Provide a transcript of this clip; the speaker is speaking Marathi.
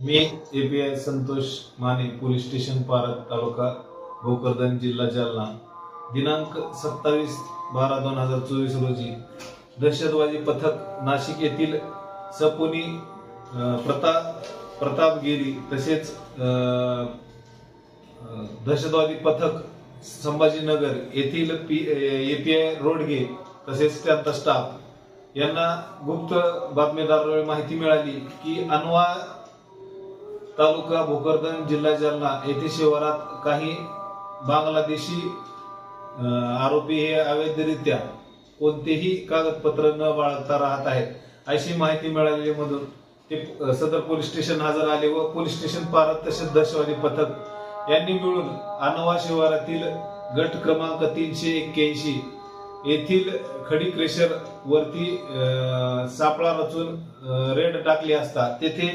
मी API Santosh Mane police station पारत तालुका भोकरदन जिल्हा जालना. दिनांक सत्तावीस बारा दोन हजार चोवीस रोजी दहशतवादी पथक नाशिक येथील सपुनी अं, प्रताप प्रतापगिरी तसेच दहशतवादी पथक संभाजीनगर येथील P A P I Rodge तसेच त्यांचा स्टाफ यांना गुप्त बातमीदारावर माहिती मिळाली की अनवा तालुका भोकरदन जिल्हा जालना. येथे शिवारात काही बांगलादेशी आरोपी हे अवैधरित्या कोणतेही कागदपत्र न बाळगता राहत आहेत. अशी माहिती मिळालेली मधून ते सदर पोलीस स्टेशन हजर आले व पोलीस स्टेशन पारत तसेच दहशतवादी पथक यांनी मिळून अनवा शिवारातील गट क्रमांक तीनशे एक्क्याऐंशी येथील खडी क्रेशर वरती सापळा रचून रेड टाकली असता. तेथे